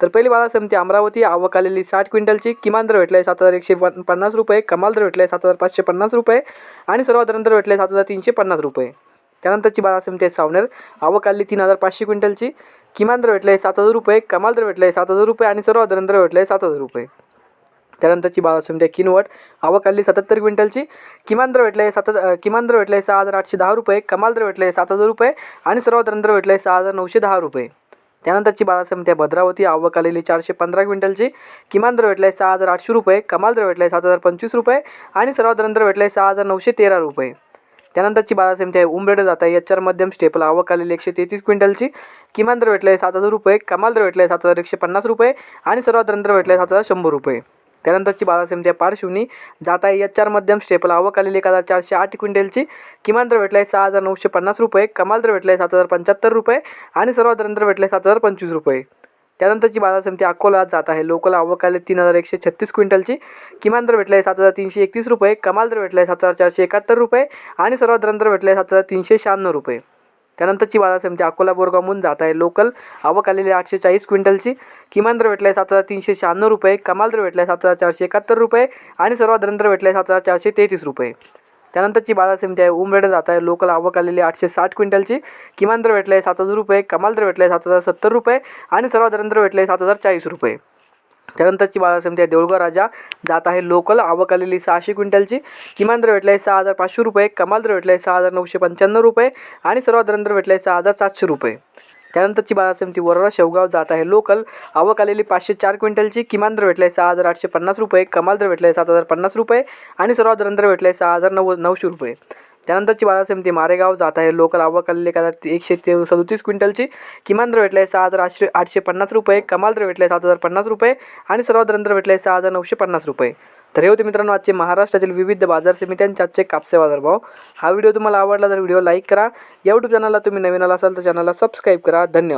तर पहिली बाजार समिती अमरावती आवक आलेली साठ क्विंटलची किमान दर भेटला आहे सात हजार एकशे पन- पन्नास रुपये कमाल दर भेटला आहे सात हजार पाचशे पन्नास रुपये आणि सर्वात दर भेटले सात हजार तीनशे पन्नास रुपये त्यानंतरची बाजार समिती आहे सावनेर आवक आलेली तीन हजार पाचशे क्विंटलची किमान दर भेटले आहे सात हजार रुपये कमाल दर भेटले आहे सात हजार रुपये आणि सर्वात दर भेटले आहे सात हजार रुपये त्यानंतरची बाजार समिती आहे किनवट आवक आलेली सत्याहत्तर क्विंटलची किमान दर भेटले आहे सात किमान दर भेटलाय आहे सहा हजार आठशे दहा रुपये कमाल दर भेटले आहे सात हजार रुपये आणि सर्वात दर भेटले आहे सहा हजार नऊशे दहा रुपये त्यानंतरची बाजार समिती आहे भद्रावती. आवक आलेली चारशे पंधरा क्विंटलची. किमान दर भेटला आहे सहा हजार आठशे रुपये. कमाल दर भेटला आहे सात हजार पंचवीस रुपये. आणि सर्वात दर भेटला आहे सहा हजार नऊशे तेरा रुपये. त्यानंतरची बाजार समिती आहे उमरेड जात आहे. एच आर मध्यम स्टेपल. आवक आलेली एकशे तेहतीस क्विंटलची. किमान दर भेटला आहे सात हजार रुपये. कमाल दर भेटला आहे सात हजार एकशे पन्नास रुपये. आणि सर्वात दर भेटला आहे सात हजार शंभर रुपये. त्यानंतरची बाजार समिती पारशिवनी जात आहे एच आर मध्यम स्टेपल आवक आलेली एक हजार चारशे आठ क्विंटलची. किमान दर भेटला आहे सहा हजार नऊशे पन्नास रुपये. कमाल दर भेटला आहे सात हजार पंच्याहत्तर रुपये. आणि सर्वात दर भेटला आहे सात हजार पंचवीस रुपये. त्यानंतरची बाजार समिती अकोला जात आहे. लोकल आवक आले तीन हजार एकशे छत्तीस क्विंटलची. किमान दर भेटला आहे सात हजार तीनशे एकतीस रुपये. कमाल दर भेटला आहे सात हजार चारशे एकाहत्तर रुपये. आणि सर्वात दर भेटला आहे सात हजार तीनशे शहाण्णव रुपये. त्यानंतरची बाजार समिती अकोला बोरगावहून जात आहे. लोकल आवक आलेली आठशे चाळीस क्विंटलची. किमान दर भेटला आहे सात हजार तीनशे शहाण्णव रुपये. कमाल दर भेटला आहे सात हजार चारशे एकाहत्तर रुपये. आणि सर्वात दर भेटला आहे सात हजार चारशे तेहतीस रुपये. त्यानंतरची बाजार समिती आहे उमरेड जात आहे. लोकल आवक आलेली आठशे साठ क्विंटलची. किमान दर भेटला आहे सात हजार रुपये. कमाल दर भेटला आहे सात हजार सत्तर रुपये. आणि सर्वात दर भेटला आहे सात हजार चाळीस रुपये. त्यानंतरची बाजार समिती आहे देऊळगाव राजा जात आहे लोकल. आवक आलेली सहाशे क्विंटलची. किमान दर भेटला आहे सहा हजार पाचशे रुपये. कमाल दर भेटला आहे सहा हजार नऊशे पंच्याण्णव रुपये. आणि सर्वात दर भेटला आहे सहा हजार सातशे रुपये. त्यानंतरची बाजार समिती वरोरा शेवगाव जात आहे लोकल. आवक आलेली पाचशे चार क्विंटलची. किमान दर भेटला आहे सहा हजार आठशे पन्नास रुपये. कमाल दर भेटला आहे सात हजार पन्नास रुपये. आणि सर्वात दर भेटला आहे सहा हजार नव्व नऊशे रुपये. त्यानंतरची बाजार समिती मारेगाव जात आहे. लोकल आवक आलेले एक एकशे ते सदोतीस क्विंटलची. किमान दर भेटला आहे सहा हजार आठशे आठशे पन्नास रुपये. कमाल दर भेटला आहे सात हजार पन्नास रुपये. आणि सर्वात दर भेटला आहे सहा हजार नऊशे पन्नास रुपये. तर हे होते मित्रांनो आजचे महाराष्ट्रातील विविध बाजार समित्यांचे आजचे कापसे बाजारभाव हा व्हिडिओ तुम्हाला आवडला तर व्हिडिओ लाईक करा. या यूट्यूब चॅनलला तुम्ही नवीन आला असाल तर चॅनलला सबस्क्राईब करा. धन्यवाद.